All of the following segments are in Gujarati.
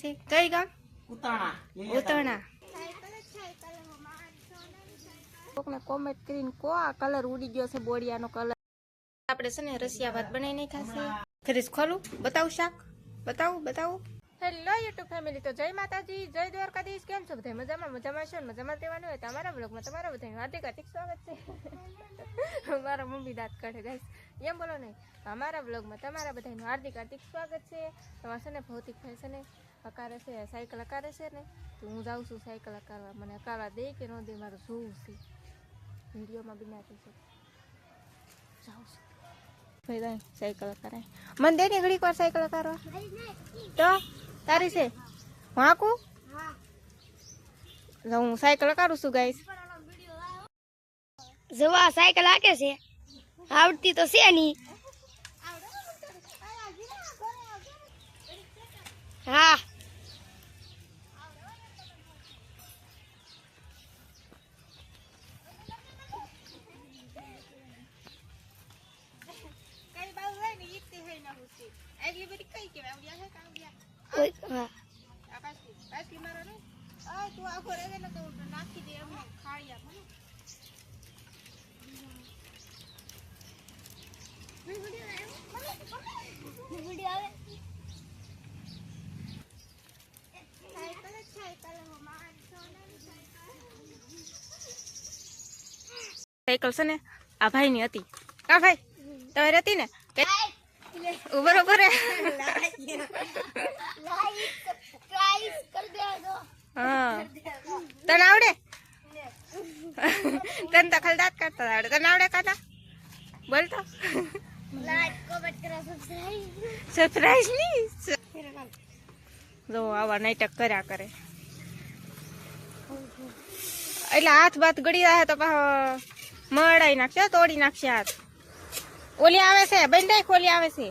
છે. કઈ ગામ? ઉતાણા. ઉતરણા કોકને કોમેન્ટ કરીને કો આ કલર ઉડી ગયો છે બોડિયાનો કલર આપણે છે ને રસિયા ભાત બનાવી નાખ્યા છે. ખરીશ ખોલું. બતાવું શાક? બતાવું બતાવું. હેલો યુટ્યુબ ફેમિલી તો જય માતાજી જય દ્વારકાધીશ. કેમ છો બધા? મજામાં મજામાં છો? ને મજામાં રહેવાનું હોય તમારા બ્લોગમાં તમારા બધાનું હાર્દિક હાર્દિક સ્વાગત છે. મારા મમ્મી દાંત કાઢે ગાઈસ એમ બોલો નહીં. અમારા બ્લોગમાં તમારા બધાનું હાર્દિક હાર્દિક સ્વાગત છે. તમારે છે ને ભૌતિક ભાઈ અકારે છે, સાયકલ હકારે છે ને, તો હું જાઉં છું સાયકલ અકારવા. મને હકારવા દે કે ન દે, મારું જોવું છે. વિડીયોમાં બનાતી છે જાઉં છું. ભાઈ દાઈ સાયકલ ઘડીક વાર સાયકલ અકારવા. તો, તારી છે? આકું હું સાયકલ અકારું છું ગાઈસ જવા સાયકલ હાકે છે, આવડતી તો છે નહીં હા ઓય, હા સાયકલ છે ને, આ ભાઈ ની હતી. કા ભાઈ, તમારી હતી ને? ઉભર ઉભર હા. તને આવડે? તને તો ખાલી કરતા આવડે. તને આવડે કાતા બોલ તો. સરપ્રાઈઝ નહીં જો, આવા નાટક કર્યા કરે. એટલે હાથ બાથ ગળી રહ્યા તો મડાઈ નાખશે, તોડી નાખશે હાથ. ઓલી આવે છે બંધાઈ ખોલી આવે છે.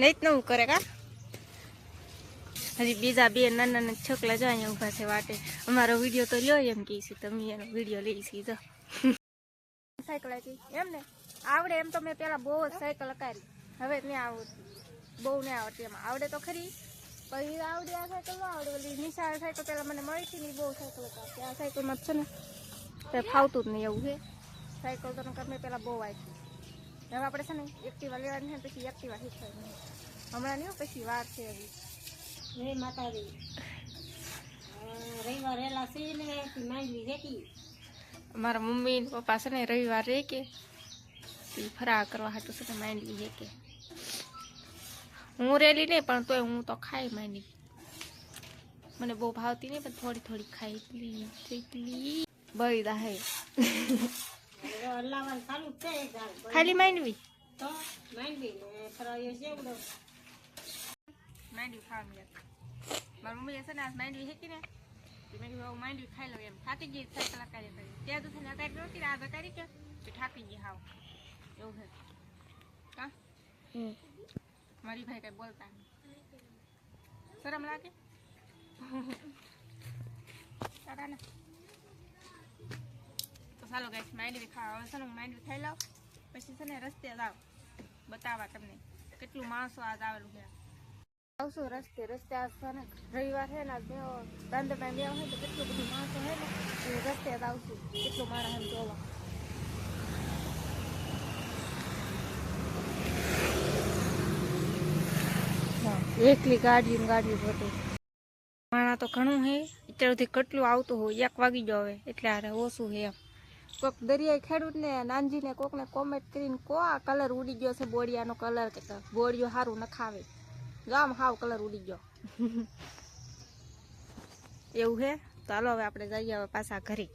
નહીં નવું કરે કા? હજી બીજા બે નાના નાના છોકરા જો અહીંયા ઊભા છે વાટે. અમારો વીડિયો તો લ્યો એમ કહીશું તમે એનો વીડિયો લઈશી જો. સાયકલ હતી, એમ ને? આવડે એમ તો મેં પેલા બહુ જ સાયકલ અકારી હવે નહીં આવડતી. બહુ ને આવડતી એમાં. આવડે તો ખરી. પછી આવડી આ સાયકલ આવડે. ઓલી નિશાળ સાયકલ પેલા મને મળી હતી બહુ સાયકલ અકારતી આ સાયકલમાં છે ને તે ફાવતું જ નહીં એવું છે. સાયકલ તો નકર મેં પેલા બહુ આવી હવે આપણે છે ને એક્ટિવા લેવાની છે ને પછી એક્ટિવા શીખવાની હમણાં નહીં હો, પછી વાર છે હજી જય માતાજી. અ, રવિવાર રેલા છે ને તી માંડવી રેકી મારા મમ્મી ને પપ્પા છે ને રવિવાર રે કે ઈ ફરાર કરવા હાટું છે ને માંડવી છે કે હું રેલી નહીં પણ તોય હું તો ખાઈ માંડવી. મને બહુ ભાવતી નહીં પણ થોડી થોડી ખાઈ એટલી એટલી બળી છે એક ગાલ. ખાલી માંડવી? તો માંડવી ફરાયો સેવડો માંડવી ખાવા મળ્યા મારી મમ્મીએ છે ને આ માંડવી હેકી ને મેં કીધું હવે માંડવી ખાઈ લઉં એમ. થાકી ગઈ સાયકલ અકારી કરી. ત્યાં તો છે ને અકારી નહોતી આ અકારી કે તો થાકી ગઈ હાવ. એવું છે. કા? મારી ભાઈ કઈ બોલતા શરમ લાગે? તારા ને? તો ચાલો ગાઈસ માંડવી ખાવા. હવે છે હું માંડવી ખાઈ લઉં. પછી છે ને રસ્તે આવ. બતાવવા તમને કેટલું માણસો આજ આવેલું છે. આવશું રસ્તે રસ્તે આજ છે ને રવિવાર છે ને આજ મેં દાંડમાં બે હોય તો કેટલું બધું માણસો છે ને એ રસ્તે જ આવશું કેટલું માણસ એમ જોવા. એકલી ગાડી ગાડી બધું. માણા તો ઘણું હે અત્યાર કેટલું આવતું હોય, એક વાગી ગયો હવે. એટલે આરે ઓછું હે એમ. કોક દરિયાઈ ખેડૂતને, નાનજીને કોકને કોમેન્ટ કરીને કો આ કલર ઉડી ગયો છે બોડિયાનો કલર કે બોડિયો સારું નખાવે. ગામ હાવ કલર ઉડી ગયો. એવું હે? ચાલો હવે આપણે જઈએ હવે પાછા ઘરે.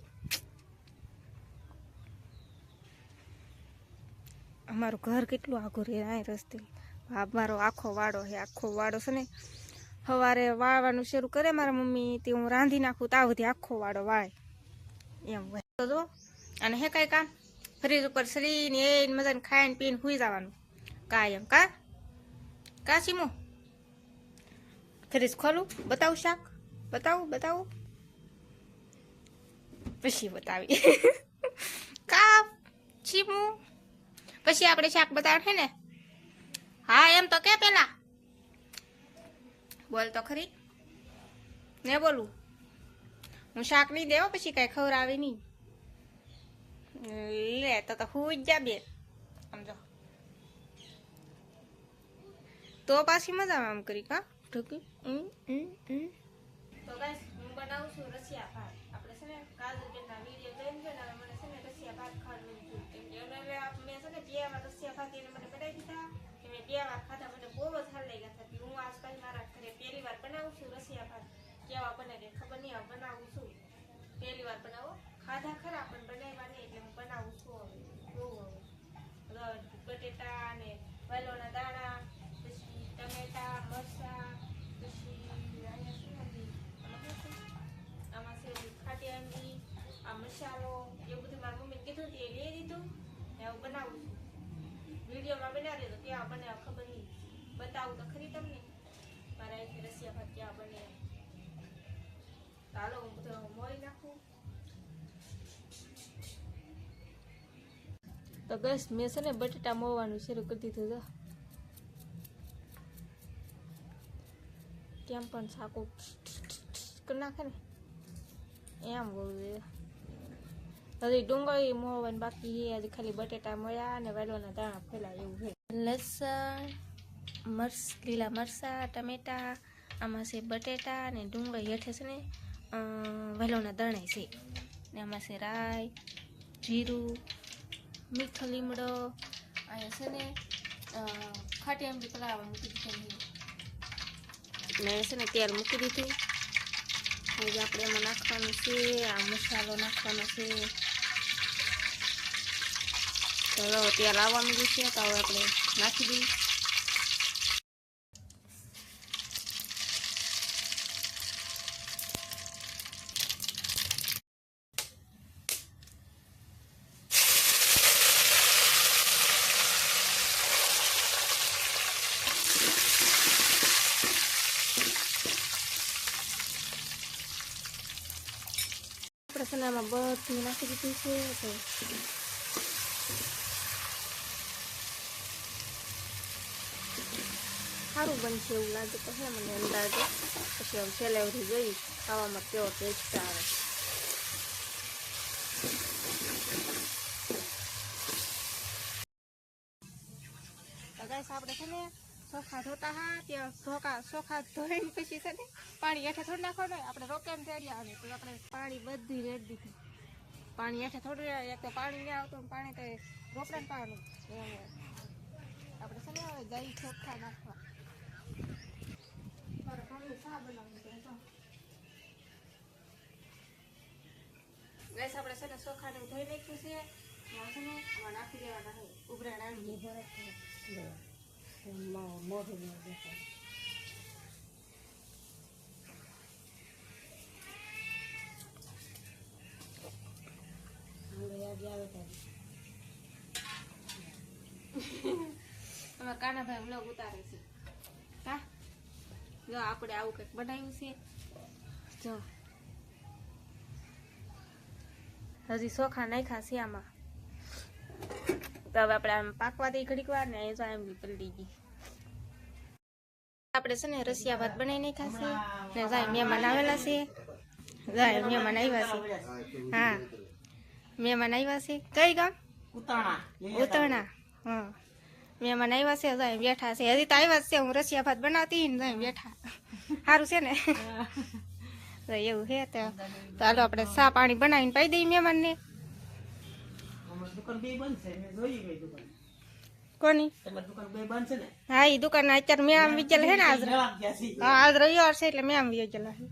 અમારું ઘર કેટલું આઘું રહે આ રસ્તે. મારો આખો વાડો છે આખો વાડો છે ને. સવારે વાળવાનું શરૂ કરે મારા મમ્મી, તે હું રાંધી નાખું ત્યાં સુધી આખો વાડો વાળે એમ તો અને હે કઈ કામ? ફ્રીજ ઉપર શ્રીને એ મજાને ખાઈને પીને સુઈ જવાનું. કાયમ. કા? કા સીમો ફ્રીજ ખોલું? બતાવું શાક? બતાવું બતાવું? પછી બતાવી. કા ચીમું? પછી આપણે શાક બતાવે ને? હા, એમ તો કે પેલા. બોલ તો ખરી. ને બોલું? હું શાક નહીં દેવો, પછી કાંઈ આવે નહીં. લે તો તો હું જ બે સમજો તો પાછી મજા આમ કરી કા ઢોકી. તો ગાઈસ હું બનાવું છું રસિયા ભાત આપણે છે ને કાજુ બેનના વીડિયો જોઈને છે ને મને છે ને રસિયા ભાત ખાવાનું મન કેમ કે હવે મેં છે ને બે વાર રસિયા ભાત એને મને બનાવી દીધા કે મેં બે વાર ખાધા મને બહુ જ હાલ લાગ્યા હતા કે હું આજકાલ મારા ઘરે પહેલી વાર બનાવું છું રસિયા ભાત કેવા બને કે ખબર નહીં બનાવું છું પહેલી વાર બનાવો ખાધા ખરા પણ બનાવ્યા નહીં એટલે હું બનાવું છું હવે જોવું બટેટા અને વાલોના દાણા પછી ટમેટા મરચા પછી અહીંયા શું હતી? આમાં છે? ખાટી આંબી આ મસાલો એ બધું મારી મમ્મી કીધું હતું, એ લઈ દીધું ને હું બનાવું છું. વિડીયોમાં બનાવી દો ત્યાં બને ખબર નહીં. બતાવું તો ખરી તમને. મારા એક રસિયા ભાત ક્યાં બને. ચાલો હું બધું મોરી નાખું. તો બસ મેં છે ને બટેટા મોવાનું શરૂ કરી દીધું તો કેમ પણ સાકું કરી નાખે ને? એમ બહુ હજી ડુંગળી મોવાની બાકી હજી ખાલી બટેટા મળ્યા અને વેલોના દાણા ફેલા એવું છે. લસણ, મરસ, લીલા મરચાં, ટમેટા, આમાં છે બટેટા અને ડુંગળી હેઠે છે ને વેલોના દાણા છે. ને આમાં છે રાઈ, જીરું મીઠો લીમડો અહીંયા છે ને ખાટી આંબલી પલાળવા મૂકી દીધી મેં. છે ને તેલ મૂકી દીધું. હવે આપણે એમાં નાખવાનું છે, આ મસાલો નાખવાનો છે. તો તેલ આવવા માંડ્યું છે, તો હવે આપણે નાખી દઈએ. આમાં બધું નાખી દીધું છે તો સારું બનશે એવું લાગે તો હે મને અંદાજે પછી હવે છેલ્લે સુધી જોઈ ખાવામાં કેવો ટેસ્ટ આવે આપણે છે ને ચોખા ધોતા હા, ત્યાં ધોકા ચોખા ધોઈને પછી છે ને પાણી હેઠે થોડું નાખવાનું. આપણે રોકેમ રેડી આવે તો આપણે પાણી બધી રેડી દીધું. પાણી હેઠે થોડું એક તો પાણી નહીં આવતું પાણી તો રોકડાને પાવાનું. આપણે છે ને દહીં ચોખ્ખા નાખવા. મારે આપણે છે ને ચોખાને ધોઈ નાખ્યું છે. નાખી દેવાના ઉભરા નાખી મોઢું દેખાય અમારા કાનાભાઈ વ્લોગ ઉતારે છે. હા જો આપણે આવું કંઈક બનાવ્યું છે. જો. હજી સોખા નાખ્યા છે આમાં. તો હવે આપણે આમ પાકવા દઈ ઘડીક વાર ને જો એમ પલટી ગઈ. આપણે છે ને રસિયા ભાત બનાવી ખાશે ને જાય મહેમાન આવેલા છે. જાય મહેમાન આવ્યા છે. હા. મહેમાન આવ્યા છે. કઈ ગામ? ઉતરણા હા. મહેમાન આવ્યા છે. જાય બેઠા છે. હજી તો આવ્યા છે. હું રસિયા ભાત બનાવતી ને જાય બેઠા. સારું છે ને? એવું છે તો. ચાલો આપણે સા પાણી બનાવીને પાઈ દઈએ મહેમાનને. કોની? હા એ દુકાન અત્યારે મેં આમ વિચેલ છે ને આજ. હા આજ રવિવાર છે એટલે મેં આમ વિચેલા છે.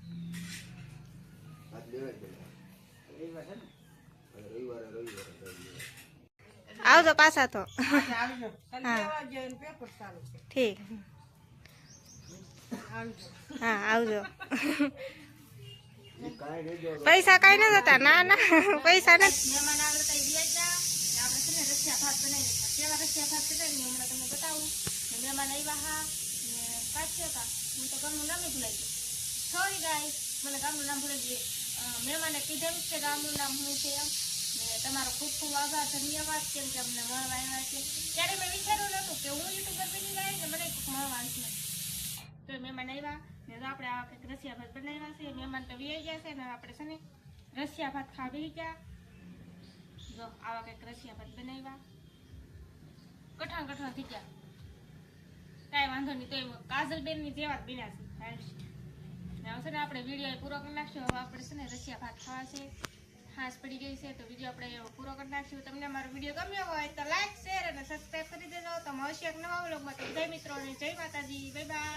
આવજો પાછા તો. હા. ઠીક. હા આવજો. પૈસા કઈ ન જતા ના ના પૈસા નથી રસિયા ભાત બનાવી કેવા રસિયા ભાત બનાવીને હમણાં તમને બતાવું મહેમાન આવ્યા હા ને કાચ્યા હતા હું તો ગામનું નામ ભૂલાઈ ગયું સોરી ગાય મને ગામનું નામ ભૂલાઈ ગયું. મહેમાને કીધેલું છે ગામનું નામ શું છે એમ ને તમારો ખૂબ ખૂબ આભાર. ધન્યવાદ. કેમ કે અમને મળવા આવ્યા છે ત્યારે મેં વિચાર્યું નહોતું કે હું યુટ્યુબર બની જાય ને મને કોઈક મળવાનું છે તો મહેમાન આવ્યા ને તો આપણે આ કંઈક રસિયા ભાત બનાવ્યા છે મહેમાન તો વી ગયા. છે ને આપણે છે ને રસિયા ભાત ખાવા ગયા. જો, આવા કંઈક રસિયા ભાત બનાવ્યા. કઠણ કઠણ થઈ ગયા. કાંઈ વાંધો નહીં, તો એમ કાજલબેનની જેવા જ બન્યા છે ને આપણે વીડિયો પૂરો કરી નાખશું હવે આપણે છે ને રસિયા ભાત ખાવા છે. હાસ પડી ગઈ છે, તો વીડિયો આપણે પૂરો કરી નાખશું તમને મારો વીડિયો ગમ્યો હોય તો લાઈક, શેર અને સબસ્ક્રાઈબ કરી દેજો. તો મળશે એક નવા વ્લોગમાં. તો જય મિત્રો જય માતાજી. Bye bye